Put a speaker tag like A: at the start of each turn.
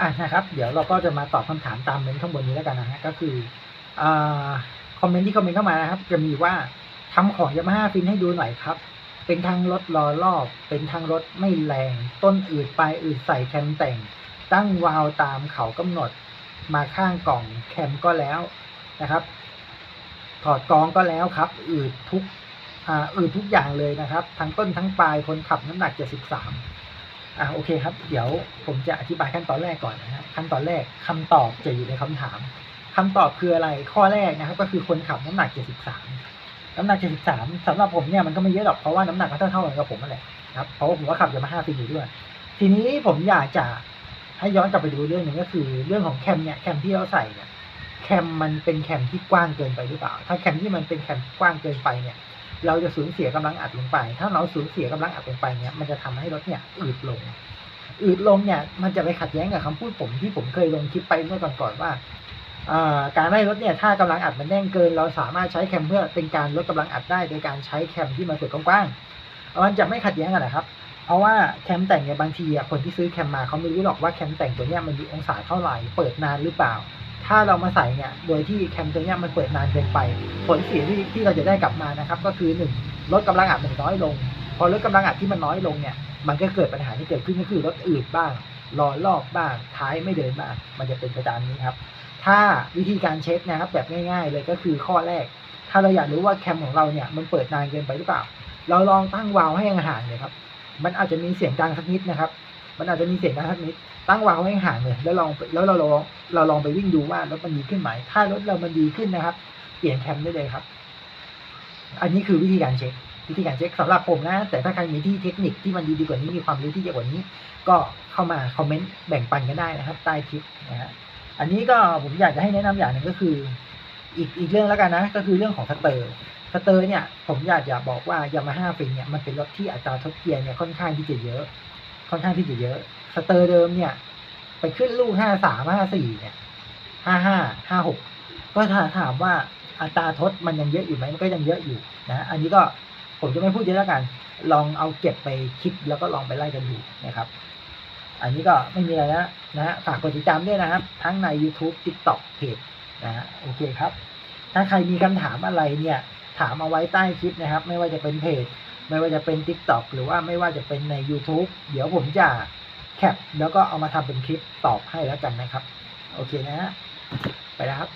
A: อะนะครับ เดี๋ยวเราก็จะมาตอบคำถามตามเมนต์ข้างบนนี้แล้วกันนะฮะก็คืออ่าคอมเมนต์ที่คอมเมนต์เข้ามานะครับ จะมีว่าทำของยามาฮ่าฟินให้ดูหน่อยครับ เป็นทางรถล้อรอบ เป็นทางรถไม่แรง ต้นอืดปลายอืดใส่แคมแต่ง ตั้งวาล์วตามเขากำหนด มาข้างกล่องแคมก็แล้วนะครับ ถอดกองก็แล้วครับ อืดทุกอ่าอืดทุกอย่างเลยนะครับ ทั้งต้นทั้งปลายคนขับน้ำหนัก73 อ่าโอเคครับ เดี๋ยวผมจะอธิบายขั้นตอนแรกก่อนนะฮะขั้นตอนแรกคำตอบจะอยู่ในคำถามคำตอบคืออะไรข้อแรกนะครับ ก็คือคนขับน้ำหนัก 73 น้ำหนัก 73สำหรับผมเนี่ยมันก็ไม่เยอะหรอกเพราะว่าน้ำหนักก็เท่าๆกันกับผมนั่นแหละครับเพราะว่าผมก็ขับยามาฮ่าฟินอยู่ด้วย ทีนี้ผมอยากจะให้ย้อนกลับไปดูเรื่องหนึ่งก็คือ เรื่องของแคมเนี่ยแคมที่เราใส่เนี่ยแคมมันเป็นแคมที่กว้างเกินไปหรือเปล่า ถ้าแคมที่มันเป็นแคมกว้างเกินไปเนี่ย เราจะสูญเสียกำลังอัดลงไป ถ้าเราสูญเสียกำลังอัดลงไปเนี่ย มันจะทำให้รถเนี่ยอืดลง อืดลงเนี่ย มันจะไปขัดแย้งกับคำพูดผมที่ผมเคยลงคลิปไปเมื่อก่อนๆว่าอ่าการให้รถเนี่ย ถ้ากำลังอัดมันแน่นเกิน เราสามารถใช้แคมเพื่อเป็นการลดกำลังอัดได้โดยการใช้แคมที่มันเปิดกว้างๆมันจะไม่ขัดแย้งกันนะครับ เพราะว่าแคมแต่งเนี่ยบางทีคนที่ซื้อแคมมาเขาไม่รู้หรอกว่าแคมแต่งตัวเนี้ยมันมีองศาเท่าไหร่ เปิดนานหรือเปล่า ถ้าเรามาใส่เนี่ย โดยที่แคมตัวเนี้ยมันเปิดนานเกินไป ผลเสียที่ที่เราจะได้กลับมานะครับ ก็คือหนึ่งลดกำลังอัดมันน้อยลง พอลดกำลังอัดที่มันน้อยลงเนี่ย มันก็เกิดปัญหาที่เกิดขึ้นก็คือรถอืดบ้างรอรอบบ้าง ท้ายไม่เดินบ้าง มันจะเป็นไปตามนี้ครับ ถ้าวิธีการเช็คนะครับ แบบง่าย ๆ เลยก็คือข้อแรก ถ้าเราอยากรู้ว่าแคมของเราเนี่ยมันเปิดนานเกินไปหรือเปล่า เราลองตั้งวาล์วให้ห่างๆเลยครับ มันอาจจะมีเสียงดังสักนิดนะครับ มันอาจจะมีเสียงดังสักนิดตั้งวาล์วให้ห่างเลยแล้วลองแล้วเราลองเราลองไปวิ่งดูว่ารถมันดีขึ้นไหมถ้ารถเรามันดีขึ้นนะครับ เปลี่ยนแคมได้เลยครับ อันนี้คือวิธีการเช็ควิธีการเช็คสำหรับผมนะ แต่ถ้าใครมีที่เทคนิคที่มันดีๆกว่านี้มีความรู้ที่เยอะกว่านี้ ก็เข้ามาคอมเมนต์แบ่งปันกันได้นะครับ ใต้คลิปนะฮะอันนี้ก็ผมอยากจะให้แนะนำอย่างหนึ่งก็คือ อีกอีกเรื่องแล้วกันนะ ก็คือเรื่องของสเตอร์สเตอร์เนี่ย ผมอยากจะบอกว่ายามาฮ่าฟินเนี่ยมันเป็นรถที่อัตราทดเกียร์เนี่ยค่อนข้างที่จะเยอะ ค่อนข้างที่จะเยอะ สเตอร์เดิมเนี่ย ไปขึ้นลูกห้าสามห้าสี่เนี่ยห้าห้าห้าหกก็ถ้าถามว่าอัตราทดมันยังเยอะอยู่ไหมมันก็ยังเยอะอยู่นะอันนี้ก็ผมจะไม่พูดเยอะแล้วกัน ลองเอาเก็บไปคิดแล้วก็ลองไปไล่กันดูนะครับ อันนี้ก็ไม่มีอะไรแล้วนะฮะฝากกดติดตามด้วยนะครับ ทั้งใน YouTube TikTok เพจนะฮะโอเคครับ ถ้าใครมีคำถามอะไรเนี่ย ถามเอาไว้ใต้คลิปนะครับ ไม่ว่าจะเป็นเพจ ไม่ว่าจะเป็น TikTok หรือว่าไม่ว่าจะเป็นใน YouTube เดี๋ยวผมจะแคปแล้วก็เอามาทำเป็นคลิปตอบให้แล้วกันนะครับ โอเคนะฮะไปแล้วครับ